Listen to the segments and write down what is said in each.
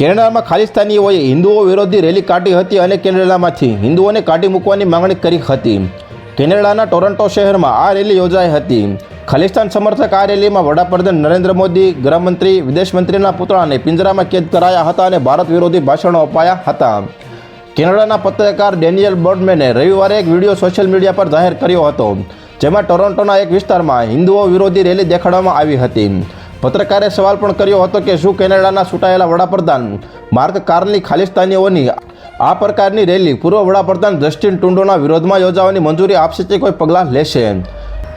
કેનેડામાં ખાલિસ્તાનીઓએ હિન્દુઓ વિરોધી રેલી કાઢી હતી અને કેનેડામાંથી હિન્દુઓને કાઢી મૂકવાની માંગણી કરી હતી. કેનેડાના ટોરન્ટો શહેરમાં આ રેલી યોજાઈ હતી. ખાલિસ્તાન સમર્થક આ રેલીમાં વડાપ્રધાન નરેન્દ્ર મોદી, ગૃહમંત્રી, વિદેશમંત્રીના પુતળાને પિંજરામાં કેદ કરાયા હતા અને ભારત વિરોધી ભાષણો અપાયા હતા. કેનેડાના પત્રકાર ડેનિયલ બોર્ડમેને રવિવારે એક વીડિયો સોશિયલ મીડિયા પર જાહેર કર્યો હતો, જેમાં ટોરન્ટોના એક વિસ્તારમાં હિન્દુઓ વિરોધી રેલી દેખાડવામાં આવી હતી. પત્રકારે સવાલ પણ કર્યો હતો કે શું કેનેડાના ચૂંટાયેલા વડાપ્રધાન માર્ક કાર્ની ખાલિસ્તાનીઓની આ પ્રકારની રેલી પૂર્વ વડાપ્રધાન જસ્ટિન ટુંડોના વિરોધમાં યોજાવાની મંજૂરી આપશે કે કોઈ પગલાં લેશે?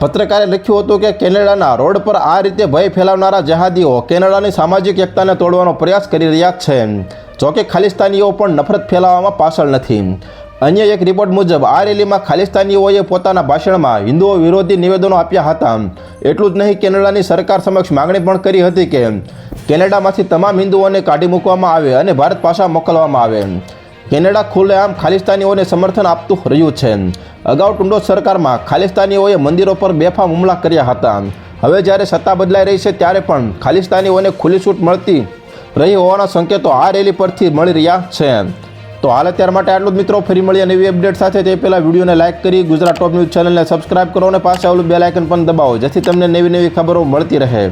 પત્રકારે લખ્યું હતું કે કેનેડાના રોડ પર આ રીતે ભય ફેલાવનારા જહાદીઓ કેનેડાની સામાજિક એકતાને તોડવાનો પ્રયાસ કરી રહ્યા છે, જોકે ખાલિસ્તાનીઓ પણ નફરત ફેલાવવામાં પાછળ નથી. અન્ય એક રિપોર્ટ મુજબ, આ રેલીમાં ખાલિસ્તાનીઓએ પોતાના ભાષણમાં હિન્દુઓ વિરોધી નિવેદનો આપ્યા હતા. એટલું જ નહીં, કેનેડાની સરકાર સમક્ષ માગણી પણ કરી હતી કે કેનેડામાંથી તમામ હિન્દુઓને કાઢી મૂકવામાં આવે અને ભારત પાછા મોકલવામાં આવે. કેનેડા ખુલ્લેઆમ ખાલિસ્તાનીઓને સમર્થન આપતું રહ્યું છે. અગાઉ ટુંડો સરકારમાં ખાલિસ્તાનીઓએ મંદિરો પર બેફામ હુમલા કર્યા હતા. હવે જ્યારે સત્તા બદલાઈ રહી છે, ત્યારે પણ ખાલિસ્તાનીઓને ખુલ્લી છૂટ મળતી રહી હોવાના સંકેતો આ રેલી પરથી મળી રહ્યા છે. તો હાલ અત્યાર માટે આટલું જ મિત્રો. ફરી મળીએ નવી અપડેટ સાથે. તે પહેલાં વિડીયોને લાઇક કરી ગુજરાત ટોપ ન્યૂઝ ચેનલને સબસ્ક્રાઇબ કરો અને પાસે આવેલું બે લાઇકન પણ દબાવો, જેથી તમને નવી નવી ખબરો મળતી રહે.